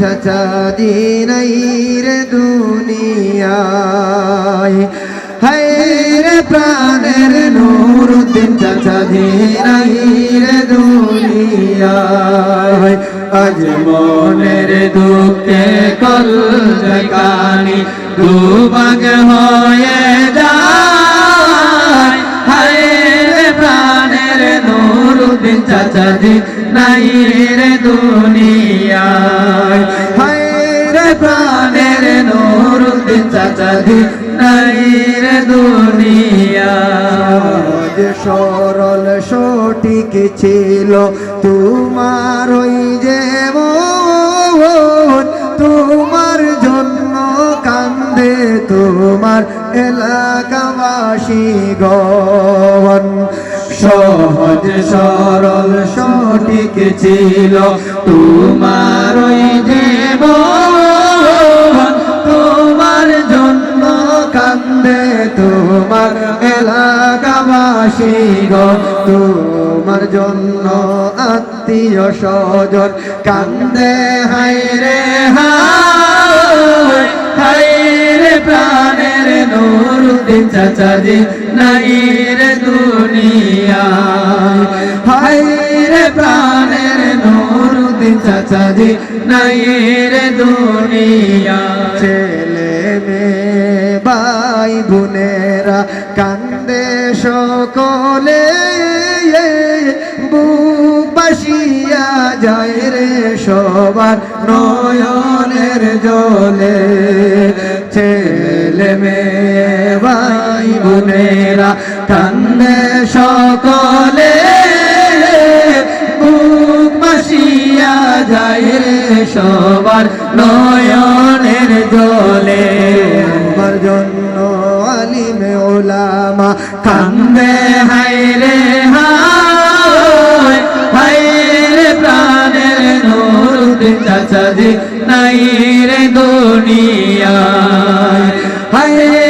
চাচাজি নাই রে দুনিয়ায় হায়রে প্রাণের নুরুদ্দিন চাচাজি নাই রে দুনিয়ায়। আজ মনের দুঃখে কল কানি দুবাগ হয়ে চাচাজি নাই রে দুনিয়ায়। হায়রে প্রাণের নুরুদ্দিন চাচাজি নাই রে দুনিয়ায়। সরল সঠিক ছিল তোমার ওই যে তোমার জন্য কান্দে তোমার এলাকাবাসী গন সহজ সরল সঠিক ছিল। তোমার যে তোমার জন্য কান্দে তোমার এলাকাবাসী গো। তোমার জন্য আত্মীয় স্বজন কান্দে হাই রে নুরুদ্দিন চাচাজি নাই রে দুনিয়া। হায় রে প্রাণের নুরুদ্দিন চাচাজি নাই রে দুনিয়া। ছেলে মেয়ে, ভাই বোনেরা কান্দে সকলে বাসিয়া যায় রে সবার নয়নের জলে। ছেলে মেয়ে বোনেরা কান্দে সকলে। বুক বাসিয়া যায় রে সবার নয়নের জলে। আমার জন্য আলিমে ওলামা। কান্দে হায় রে হায় হায় রে প্রাণের নুরুদ্দিন চাচাজি নাই রে দুনিয়ায়। হায়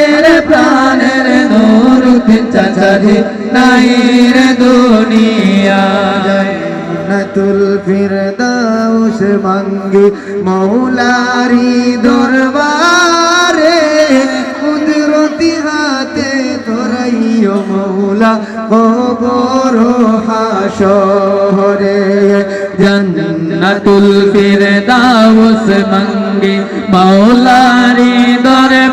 চাচাজি নাই রে দুনিয়ায় জান্নাতুল ফিরদাউস মাঙ্গি মৌলারি দরবারে, কুদরতি হাতে তোরাইও মৌলা কবর হাসরে জান্নাতুল ফিরদাউস মৌলারি দরবারে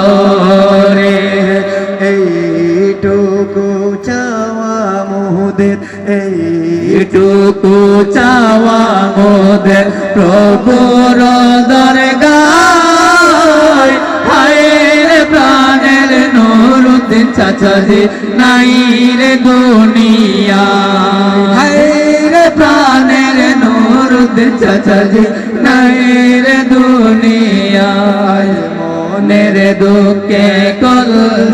হাসরে এইটুকু চাওয়া মোদের, এইটুকু চাওয়া মোদের প্রভুর দরগায়। হায় রে প্রাণের নুরুদ্দিন চাচাজি নাই রে দুনিয়া। হায় রে প্রাণের নুরুদ্দিন চাচাজি নাই রে দুনিয়ায় মনের দুঃখে কল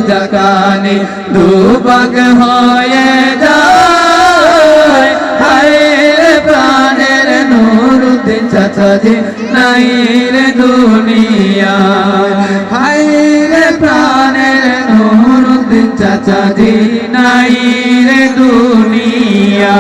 জাকানি দুবাগ হয়ে যায়। প্রাণের নুরুদ্দিন চাচাজি নাই রে দুনিয়া। হায় প্রাণের নুরুদ্দিন চাচাজি নাই রে দুনিয়া।